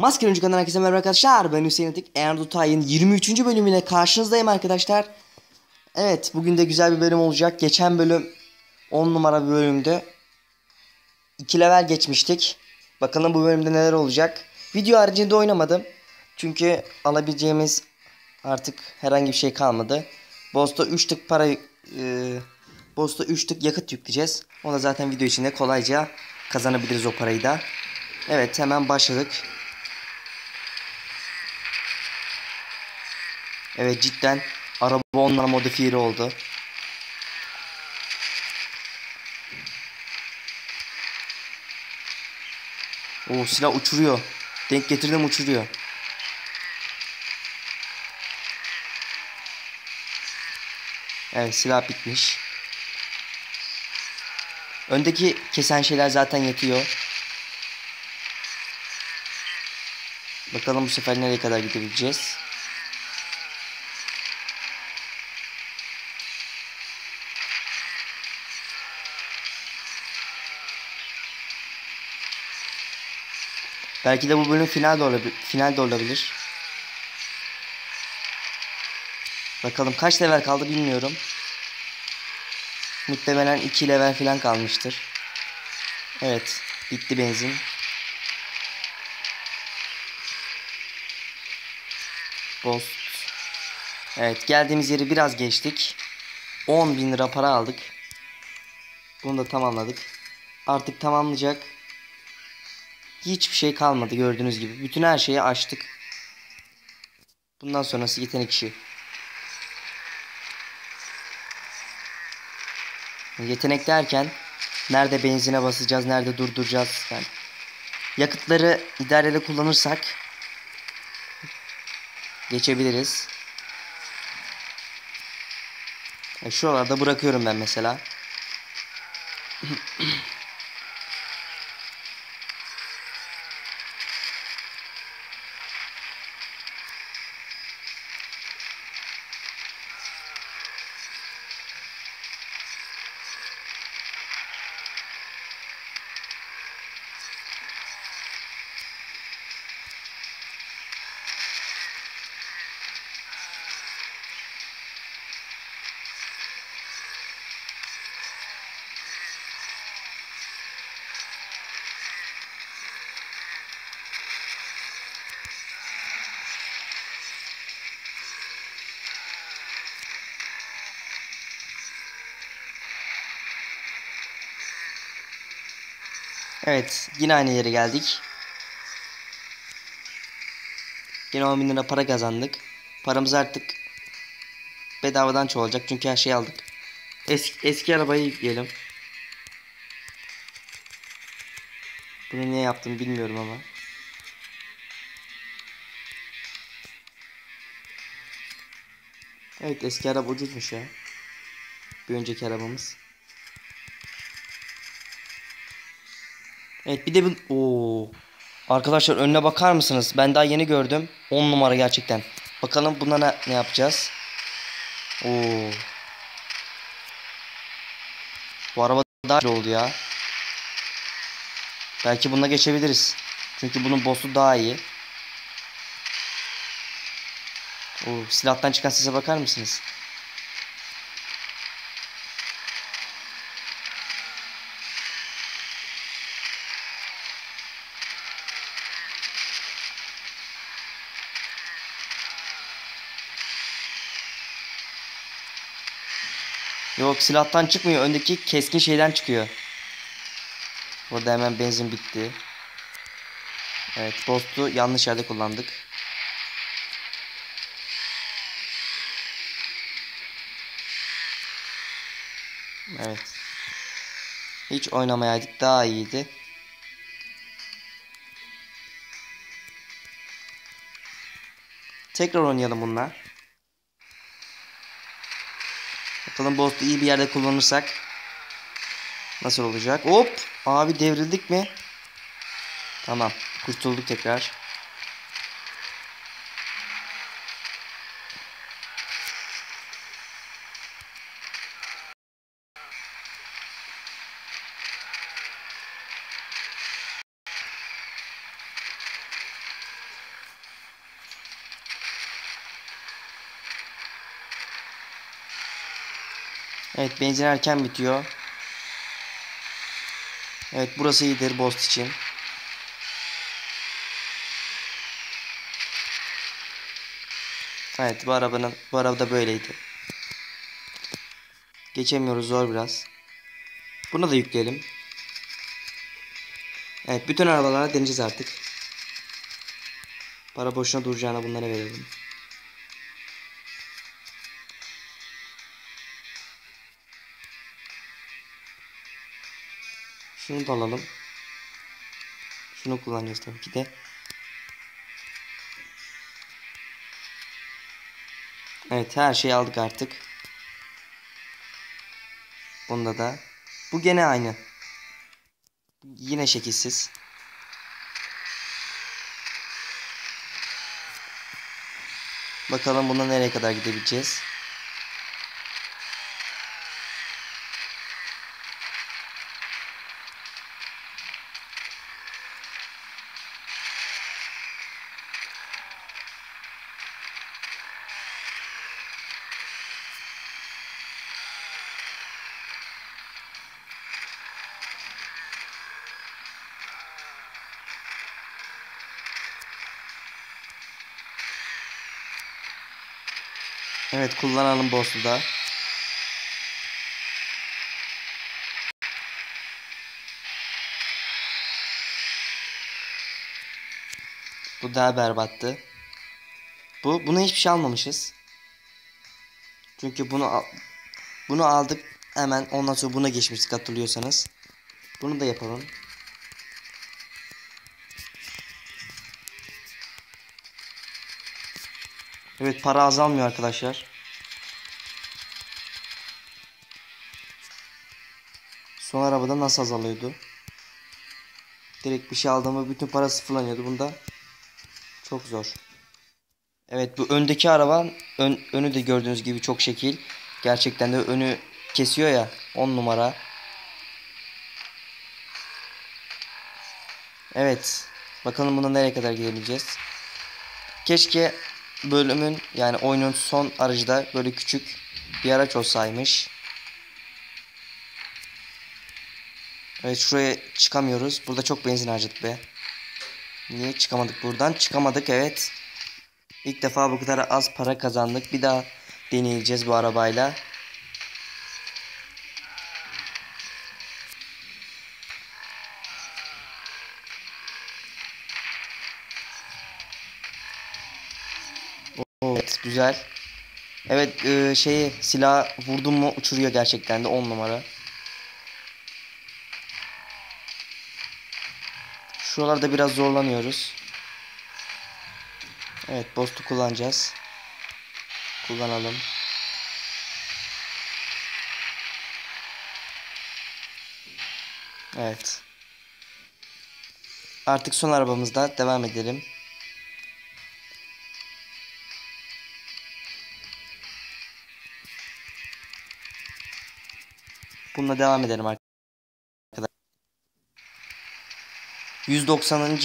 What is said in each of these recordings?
Maskeli kanalına herkese merhaba arkadaşlar. Ben Hüseyin Atik. Erdutay'ın 23. bölümüyle karşınızdayım arkadaşlar. Evet bugün de güzel bir bölüm olacak. Geçen bölüm 10 numara bir bölümdü. 2 level geçmiştik. Bakalım bu bölümde neler olacak. Video haricinde oynamadım. Çünkü alabileceğimiz artık herhangi bir şey kalmadı. Boss'ta 3 tık para e, Boss'ta 3 tık yakıt yükleyeceğiz. Onu da zaten video içinde kolayca kazanabiliriz o parayı da. Evet hemen başladık. Evet cidden araba onlara modifiyeli oldu. O silah uçuruyor. Denk getirdim uçuruyor. Evet silah bitmiş. Öndeki kesen şeyler zaten yetiyor. Bakalım bu sefer nereye kadar gidebileceğiz. Belki de bu bölüm final de olabilir. Final de olabilir. Bakalım kaç level kaldı bilmiyorum. Muhtemelen 2 level falan kalmıştır. Evet, bitti benzin. Ghost. Evet, geldiğimiz yeri biraz geçtik. 10 bin lira para aldık. Bunu da tamamladık. Artık tamamlayacak hiçbir şey kalmadı gördüğünüz gibi. Bütün her şeyi açtık. Bundan sonrası yetenek işi. Yetenek derken nerede benzine basacağız, nerede durduracağız yani. Yakıtları idareli kullanırsak geçebiliriz. E şuralarda bırakıyorum ben mesela. Evet yine aynı yere geldik. Yine 10 bin lira para kazandık. Paramız artık bedavadan çoğalacak çünkü her şeyi aldık. Eski, eski arabayı yükleyelim. Bunu niye yaptım bilmiyorum ama. Evet eski araba ucuzmuş ya. Bir önceki arabamız. Evet bir de bu... Oo. Arkadaşlar önüne bakar mısınız? Ben daha yeni gördüm. 10 numara gerçekten. Bakalım buna ne, ne yapacağız? Oo. Bu araba daha oldu ya. Belki bununla geçebiliriz. Çünkü bunun boss'u daha iyi. Oo, silahtan çıkan sese bakar mısınız? Yok silahtan çıkmıyor. Öndeki keskin şeyden çıkıyor. Burada hemen benzin bitti. Evet Ghost'u yanlış yerde kullandık. Evet. Hiç oynamayaydık daha iyiydi. Tekrar oynayalım bunlar. Bakalım boss'u iyi bir yerde kullanırsak nasıl olacak? Hop! Abi devrildik mi? Tamam. Kurtulduk tekrar. Evet benzin erken bitiyor. Evet burası iyidir Bost için. Evet bu arabanın bu araba böyleydi. Geçemiyoruz zor biraz. Bunu da yükleyelim. Evet bütün arabalara deneyeceğiz artık. Para boşuna duracağına bunlara verelim. Şunu da alalım. Şunu kullanacağız tabii ki de. Evet her şeyi aldık artık. Bunda da. Bu gene aynı. Yine şekilsiz. Bakalım buna nereye kadar gidebileceğiz. Evet kullanalım boss'u da. Bu daha berbattı. Bu buna hiçbir şey almamışız. Çünkü bunu bunu aldık hemen ondan sonra buna geçmiştik hatırlıyorsanız. Bunu da yapalım. Evet para azalmıyor arkadaşlar. Son arabada nasıl azalıyordu? Direkt bir şey aldığımda bütün para sıfırlanıyordu. Bunda çok zor. Evet bu öndeki araba ön, önü de gördüğünüz gibi çok şekil. Gerçekten de önü kesiyor ya 10 numara. Evet. Bakalım buna nereye kadar gidebileceğiz. Keşke bölümün yani oyunun son aracı da böyle küçük bir araç olsaymış. Evet şuraya çıkamıyoruz. Burada çok benzin harcadık be. Niye çıkamadık buradan? Çıkamadık evet. İlk defa bu kadar az para kazandık. Bir daha deneyeceğiz bu arabayla. Güzel. Evet e, şeyi silah vurdum mu uçuruyor gerçekten de 10 numara. Şuralarda biraz zorlanıyoruz. Evet boss'u kullanacağız. Kullanalım. Evet. Artık son arabamızda devam edelim. Bununla devam edelim arkadaşlar. 190.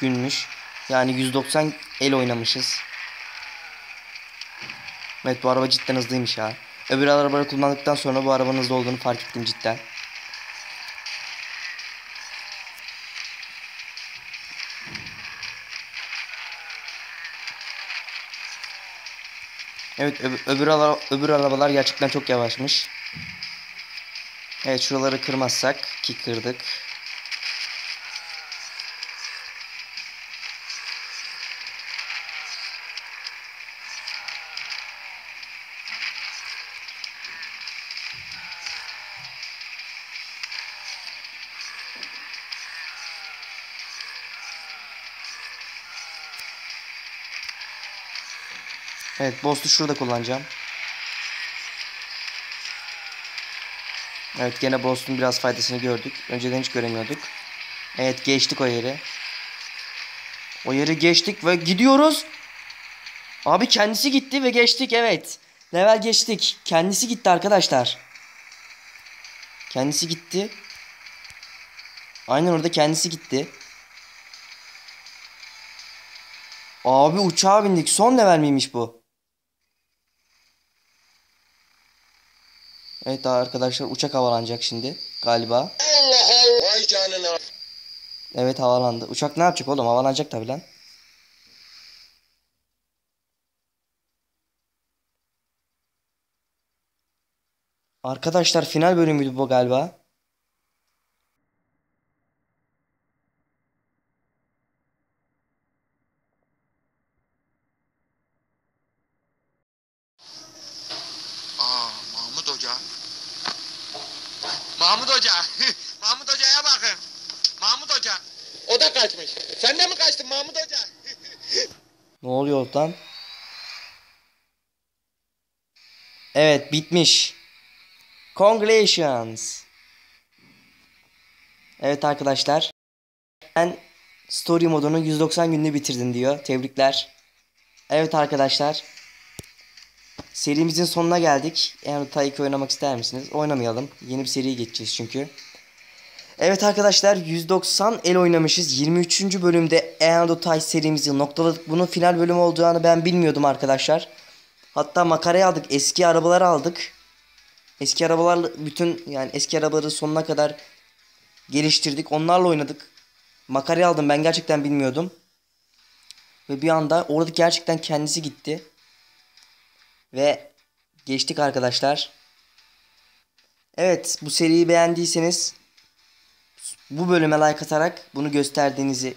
günmüş. Yani 190 el oynamışız. Evet bu araba cidden hızlıymış ha. Öbür arabayı kullandıktan sonra bu arabanın hızlı olduğunu fark ettim cidden. Evet öbür, öbür, ara, öbür arabalar gerçekten çok yavaşmış. Evet şuraları kırmazsak ki kırdık. Evet boss'u şurada kullanacağım. Evet gene boss'un biraz faydasını gördük. Önceden hiç göremiyorduk. Evet geçtik o yeri. O yeri geçtik ve gidiyoruz. Abi kendisi gitti ve geçtik evet. Level geçtik. Kendisi gitti arkadaşlar. Kendisi gitti. Aynen orada kendisi gitti. Abi uçağa bindik. Son level miymiş bu? Evet arkadaşlar uçak havalanacak şimdi galiba. Allah Allah. Vay canına. Evet havalandı. Uçak ne yapacak oğlum? Havalanacak tabi lan. Arkadaşlar final bölümüydü bu galiba. Aa Mahmut Hoca. Mahmut Hoca. Mahmut Hoca'ya bakın. Mahmut Hoca. O da kaçmış. Sen de mi kaçtın Mahmut Hoca? Ne oluyor lan? Evet bitmiş. Congratulations. Evet arkadaşlar. Ben story modunu 190 günde bitirdin diyor. Tebrikler. Evet arkadaşlar. Serimizin sonuna geldik. Eğer Taiki oynamak ister misiniz? Oynamayalım. Yeni bir seriye geçeceğiz çünkü. Evet arkadaşlar 190 el oynamışız. 23. bölümde Eando Tay serimizi noktaladık. Bunun final bölümü olduğunu ben bilmiyordum arkadaşlar. Hatta makarayı aldık. Eski arabaları aldık. Eski arabalarla bütün yani eski arabaları sonuna kadar geliştirdik. Onlarla oynadık. Makarayı aldım ben gerçekten bilmiyordum. Ve bir anda orada gerçekten kendisi gitti. Ve geçtik arkadaşlar. Evet bu seriyi beğendiyseniz bu bölüme like atarak bunu gösterdiğinizi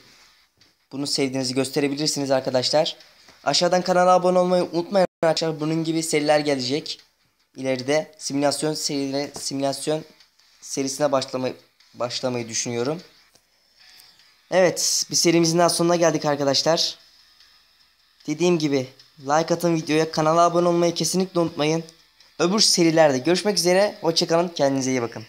bunu sevdiğinizi gösterebilirsiniz arkadaşlar. Aşağıdan kanala abone olmayı unutmayın arkadaşlar. Bunun gibi seriler gelecek. İleride simülasyon serileri simülasyon serisine başlamayı başlamayı düşünüyorum. Evet, bir serimizin daha sonuna geldik arkadaşlar. Dediğim gibi like atın videoya, kanala abone olmayı kesinlikle unutmayın. Öbür serilerde görüşmek üzere. Hoşçakalın. Kendinize iyi bakın.